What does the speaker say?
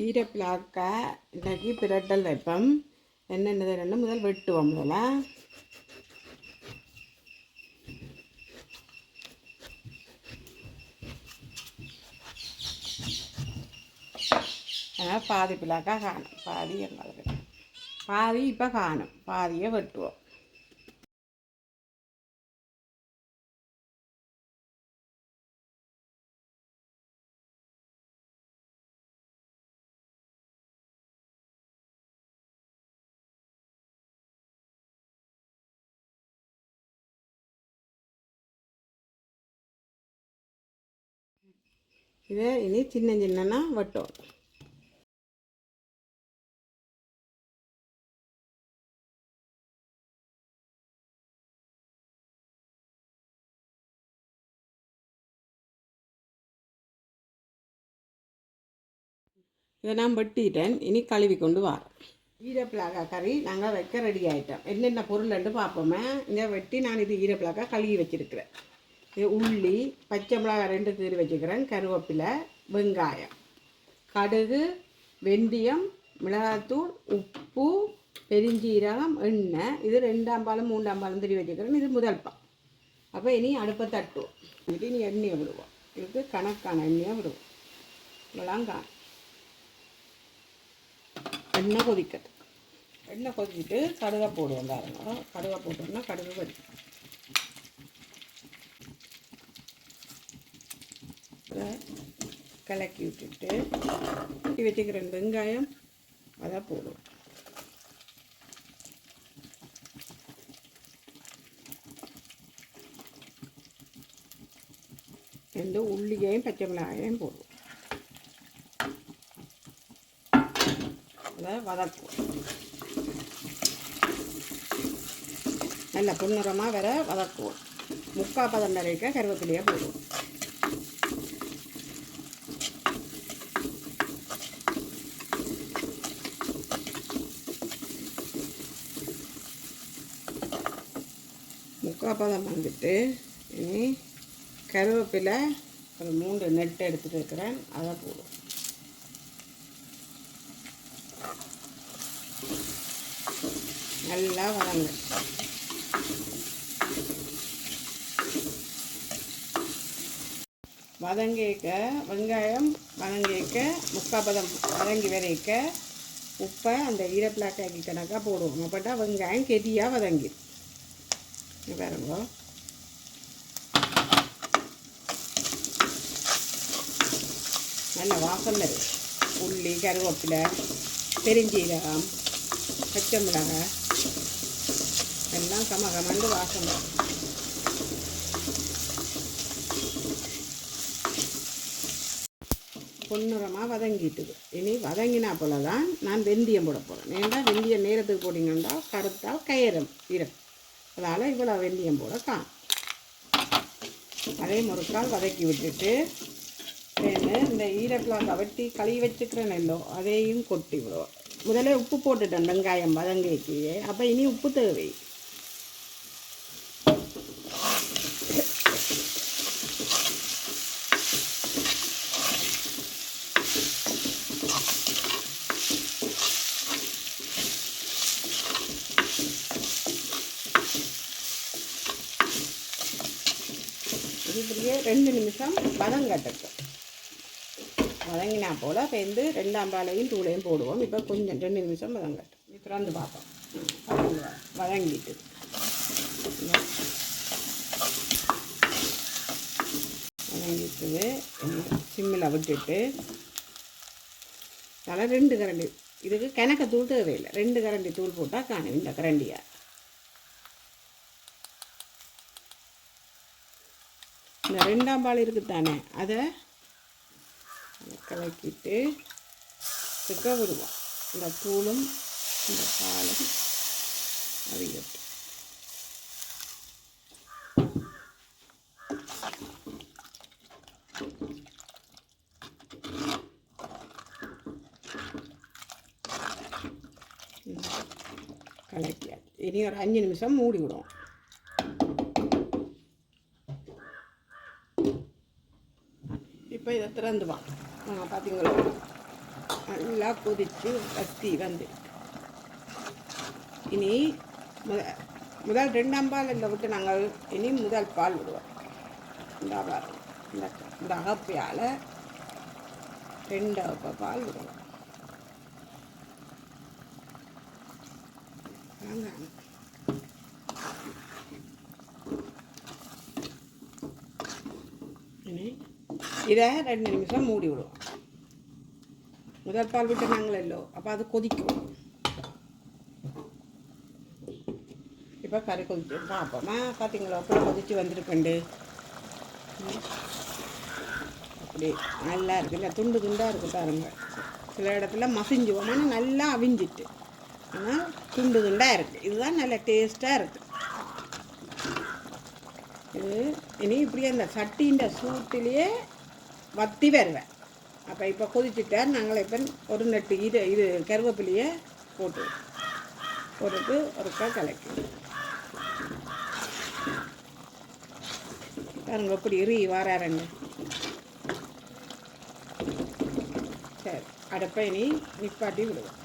ஈர பிளாக்கை இன்றைக்கி பிரட்டல் வைப்போம். என்னென்னது ரெண்டு முதல் வெட்டுவோம் முதல்ல. அதனால் பாதி பிளாக்காக காணும். பாதி எங்களுக்கு. பாதி இப்போ காணும். பாதியை வெட்டுவோம். இதை இனி சின்ன சின்னனா வெட்டுவோம் இதை நான் வெட்டிட்டேன். இனி கழுவி கொண்டு வரேன் ஈரப்பிளாக்கா கறி நாங்கள் வைக்க ரெடி ஆகிட்டோம் என்னென்ன பொருள்னு பார்ப்போமே. இந்த வெட்டி நான் இது ஈரப்பிளாக்கா கழுவி வச்சிருக்கிறேன். உள்ளி பச்சை மிளகாய் ரெண்டு கீறி வச்சுக்கிறேன். கருவேப்பிலை வெங்காயம். கடுகு வெந்தயம் மிளகாத்தூள் உப்பு பெருஞ்சீரகம் எண்ணெய். இது ரெண்டாம் பாலும் மூன்றாம் பாலும் திரி வச்சுக்கிறேன். இது முதல் பால். அப்போ இனி அடுப்பை தட்டுவோம். இது இனி எண்ணெயை விடுவோம் இதுக்கு கணக்கான எண்ணெயை விடுவோம் இவ்வளோலாம் காணும் எண்ணெய் கொதிக்கிறது எண்ணெய் கொதிச்சுட்டு கடுகை போடுவோம் பாருங்க கடுகை போட்டோம்னா கடுகு கொதிக்கும் அதை கலக்கி விட்டுட்டு வெட்டி வச்சுக்கிற வெங்காயம் அதை போடுவோம். ரெண்டு உள்ளியையும் பச்சை மிளகாயும் போடுவோம். அதை வதக்குவோம். நல்ல பொன்னிறமாக வர வதக்குவோம். முக்கால் பதம் வரைக்கும் கருவேப்பிலையாக போடுவோம். முக்கால் வந்துட்டு இனி கருவேப்பிலை ஒரு மூன்று நெட்டு எடுத்துகிட்டு இருக்கிறேன். அதை போடுவோம். நல்லா வதங்க. வதங்கேக்க வெங்காயம் வதங்கேக்க முக்காப்பதம் வதங்கி வரைக்க உப்பை அந்த ஈரப்பிளாக்காக்கி கணக்காக போடுவோம். அப்பட்டா வெங்காயம் கெட்டியாக வதங்கிடும் பாருங்க நல்ல வாசம் வரும் உள்ளி கருவேப்பிலை பெருஞ்சீரகம் பச்சை மிளகாய் எல்லாம் கமகமண்டு வாசம் வரும் பொன்னுரமாக வதங்கிட்டுது இனி வதங்கினா போல தான் நான் வெந்தயம் போட போகிறேன் ஏன்னா வெந்தயம் நேரத்துக்கு போட்டிங்கன்னா கருத்தால் கயிறம் இரம் அதால் இவ்வளோ வெந்தயம் போட காணும். அதே முறுக்கால் வதக்கி விட்டுட்டு இந்த ஈரப்பிளாங்க வெட்டி கழுவி வச்சுக்கிற நெல்லோ அதையும் கொட்டி விடுவோம். முதல்ல உப்பு போட்டுட்டேன் வெங்காயம் வதங்கிக்கு அப்போ இனி உப்பு தேவை. இப்படியே ரெண்டு நிமிஷம் வதங்கட்டட்டும் வதங்கினா போல் பேருந்து ரெண்டாம் பாலையும் தூளையும் போடுவோம். இப்போ கொஞ்சம் ரெண்டு நிமிஷம் வதங்கட்டும் திறந்து பார்ப்போம். வதங்கிட்டு. வதங்கிட்டுது சிம்மில் விட்டுட்டு அதில் ரெண்டு கரண்டி. இதுக்கு கணக்க தூள் தேவையில்லை. ரெண்டு கரண்டி தூள் போட்டால் காணும் இந்த கரண்டியை. இந்த ரெண்டாம் பால் இருக்குது தானே அதை கலக்கிட்டு சுக்க விடுவோம். இந்த தூளும் இந்த பாலும் அறியட்டும் கலக்கியாச்சு. இனி ஒரு அஞ்சு நிமிஷம் மூடி விடுவோம் இப்போ இதை திறந்துவான் ஆ பார்த்தீங்களா நல்லா கொதித்து வத்தி வந்து இனி முத முதல் ரெண்டாம் பால் இந்த விட்டு நாங்கள் இனி முதல் பால் விடுவோம். இந்த பாருங்க இந்த இந்த அகப்பையால் ரெண்டு பால் விடுவோம் வாங்க. இனி இதை ரெண்டு நிமிஷம் மூடி விடுவோம் முதல் பால் விட்டு நாங்களோ அப்போ அது கொதிக்கும் இப்போ கறி கொதிச்சு பார்ப்போமா பார்த்தீங்களா அப்படி கொதிச்சு வந்திருக்குண்டு அப்படி நல்லா இருக்குல்ல துண்டு துண்டாக இருக்கு பாருங்க சில இடத்துல மசிஞ்சுவோம் ஆனால் நல்லா அவிஞ்சிட்டு ஆனால் துண்டு துண்டாக இருக்குது இதுதான் நல்லா டேஸ்ட்டாக இருக்குது இது இனி இப்படியே இந்த சட்டின்ற சூட்டிலேயே வத்தி வருவேன் அப்போ இப்போ கொதிச்சுட்டா நாங்கள் இப்போ ஒரு நட்டு இது இது கருவேப்பிலையை போட்டு போட்டுட்டு ஒருக்கா கலக்கி. பாருங்க இப்படி இரு வாராருங்க. சரி அடுப்பை இனி நிப்பாட்டி விடுவோம்.